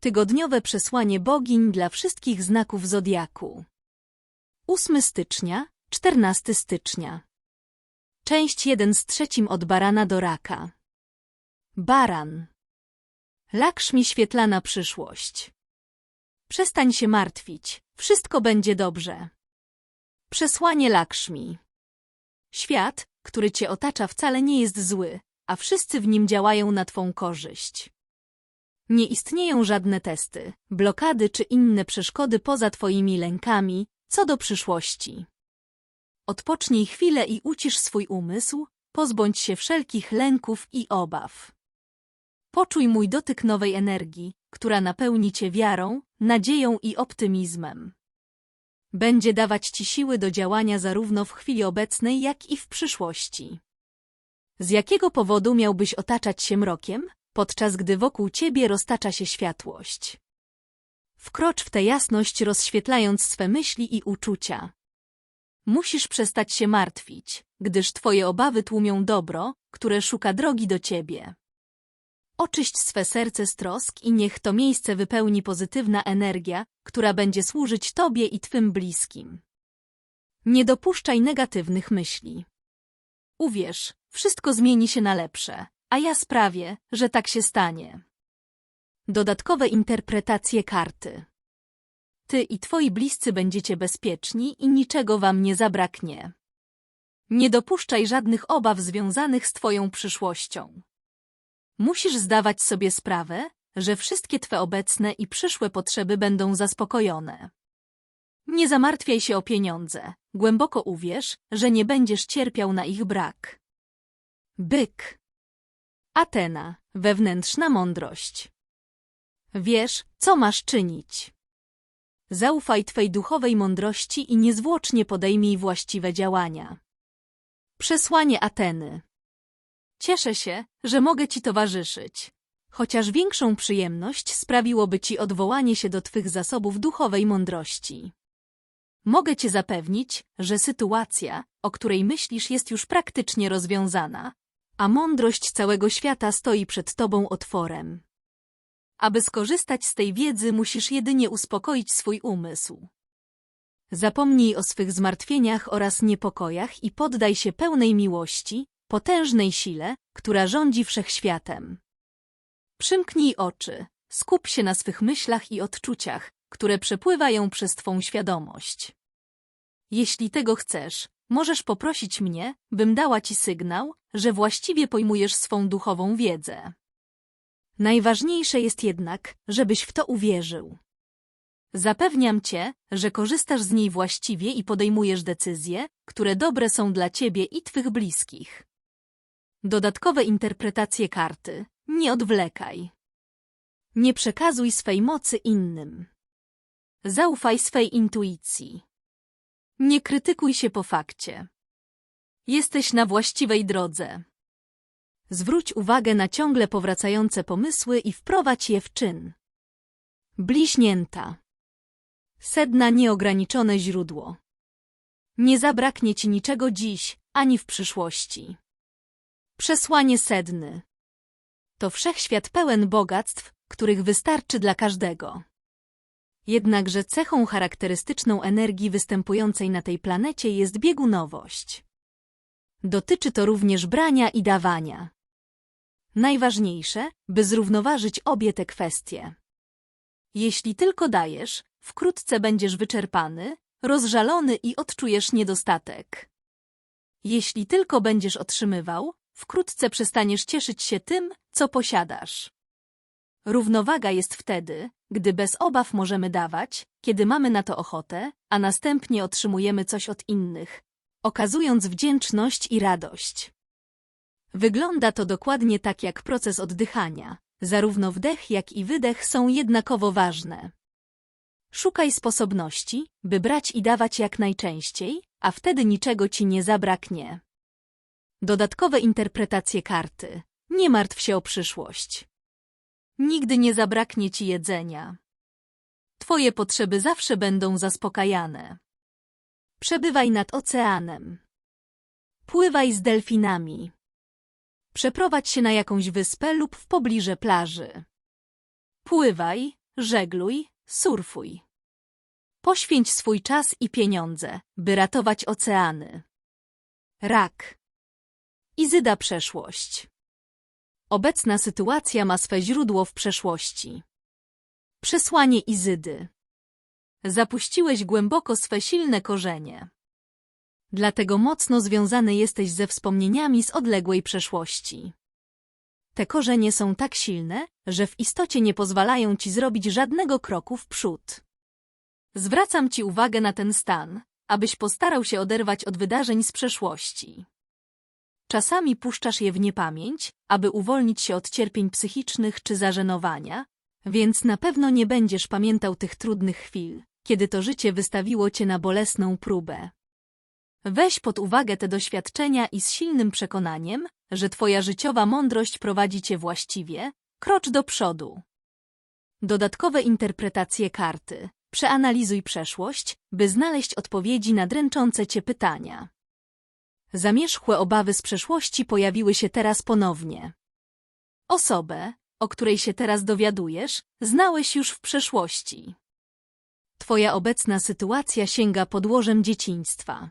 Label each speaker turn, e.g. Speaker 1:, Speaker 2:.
Speaker 1: Tygodniowe przesłanie bogiń dla wszystkich znaków zodiaku. 8 stycznia, 14 stycznia. Część 1 z trzecim od barana do raka. Baran. Lakszmi świetlana przyszłość. Przestań się martwić, wszystko będzie dobrze. Przesłanie Lakszmi. Świat, który cię otacza wcale nie jest zły, a wszyscy w nim działają na twą korzyść. Nie istnieją żadne testy, blokady czy inne przeszkody poza twoimi lękami, co do przyszłości. Odpocznij chwilę i ucisz swój umysł, pozbądź się wszelkich lęków i obaw. Poczuj mój dotyk nowej energii, która napełni cię wiarą, nadzieją i optymizmem. Będzie dawać ci siły do działania zarówno w chwili obecnej, jak i w przyszłości. Z jakiego powodu miałbyś otaczać się mrokiem, podczas gdy wokół ciebie roztacza się światłość? Wkrocz w tę jasność, rozświetlając swe myśli i uczucia. Musisz przestać się martwić, gdyż twoje obawy tłumią dobro, które szuka drogi do ciebie. Oczyść swe serce z trosk i niech to miejsce wypełni pozytywna energia, która będzie służyć tobie i twym bliskim. Nie dopuszczaj negatywnych myśli. Uwierz, wszystko zmieni się na lepsze, a ja sprawię, że tak się stanie. Dodatkowe interpretacje karty. Ty i twoi bliscy będziecie bezpieczni i niczego wam nie zabraknie. Nie dopuszczaj żadnych obaw związanych z twoją przyszłością. Musisz zdawać sobie sprawę, że wszystkie twe obecne i przyszłe potrzeby będą zaspokojone. Nie zamartwiaj się o pieniądze, głęboko uwierz, że nie będziesz cierpiał na ich brak. Byk. Atena, wewnętrzna mądrość. Wiesz, co masz czynić. Zaufaj Twej duchowej mądrości i niezwłocznie podejmij właściwe działania. Przesłanie Ateny Cieszę się, że mogę Ci towarzyszyć. Chociaż większą przyjemność sprawiłoby Ci odwołanie się do Twych zasobów duchowej mądrości. Mogę Cię zapewnić, że sytuacja, o której myślisz jest już praktycznie rozwiązana, a mądrość całego świata stoi przed Tobą otworem. Aby skorzystać z tej wiedzy, musisz jedynie uspokoić swój umysł. Zapomnij o swych zmartwieniach oraz niepokojach i poddaj się pełnej miłości, potężnej sile, która rządzi wszechświatem. Przymknij oczy, skup się na swych myślach i odczuciach, które przepływają przez Twą świadomość. Jeśli tego chcesz, możesz poprosić mnie, bym dała Ci sygnał, że właściwie pojmujesz swą duchową wiedzę. Najważniejsze jest jednak, żebyś w to uwierzył. Zapewniam Cię, że korzystasz z niej właściwie i podejmujesz decyzje, które dobre są dla Ciebie i Twych bliskich. Dodatkowe interpretacje karty. Nie odwlekaj. Nie przekazuj swej mocy innym. Zaufaj swej intuicji. Nie krytykuj się po fakcie. Jesteś na właściwej drodze. Zwróć uwagę na ciągle powracające pomysły i wprowadź je w czyn. Bliźnięta. Sedna nieograniczone źródło. Nie zabraknie ci niczego dziś, ani w przyszłości. Przesłanie sedny. To wszechświat pełen bogactw, których wystarczy dla każdego. Jednakże cechą charakterystyczną energii występującej na tej planecie jest biegunowość. Dotyczy to również brania i dawania. Najważniejsze, by zrównoważyć obie te kwestie. Jeśli tylko dajesz, wkrótce będziesz wyczerpany, rozżalony i odczujesz niedostatek. Jeśli tylko będziesz otrzymywał, wkrótce przestaniesz cieszyć się tym, co posiadasz. Równowaga jest wtedy, gdy bez obaw możemy dawać, kiedy mamy na to ochotę, a następnie otrzymujemy coś od innych, okazując wdzięczność i radość. Wygląda to dokładnie tak jak proces oddychania. Zarówno wdech, jak i wydech są jednakowo ważne. Szukaj sposobności, by brać i dawać jak najczęściej, a wtedy niczego ci nie zabraknie. Dodatkowe interpretacje karty. Nie martw się o przyszłość. Nigdy nie zabraknie ci jedzenia. Twoje potrzeby zawsze będą zaspokajane. Przebywaj nad oceanem. Pływaj z delfinami. Przeprowadź się na jakąś wyspę lub w pobliże plaży. Pływaj, żegluj, surfuj. Poświęć swój czas i pieniądze, by ratować oceany. Rak. Izyda przeszłość. Obecna sytuacja ma swe źródło w przeszłości. Przesłanie Izydy. Zapuściłeś głęboko swe silne korzenie. Dlatego mocno związany jesteś ze wspomnieniami z odległej przeszłości. Te korzenie są tak silne, że w istocie nie pozwalają ci zrobić żadnego kroku w przód. Zwracam ci uwagę na ten stan, abyś postarał się oderwać od wydarzeń z przeszłości. Czasami puszczasz je w niepamięć, aby uwolnić się od cierpień psychicznych czy zażenowania, więc na pewno nie będziesz pamiętał tych trudnych chwil, kiedy to życie wystawiło cię na bolesną próbę. Weź pod uwagę te doświadczenia i z silnym przekonaniem, że twoja życiowa mądrość prowadzi cię właściwie, krocz do przodu. Dodatkowe interpretacje karty. Przeanalizuj przeszłość, by znaleźć odpowiedzi na dręczące cię pytania. Zamierzchłe obawy z przeszłości pojawiły się teraz ponownie. Osobę, o której się teraz dowiadujesz, znałeś już w przeszłości. Twoja obecna sytuacja sięga podłożem dzieciństwa.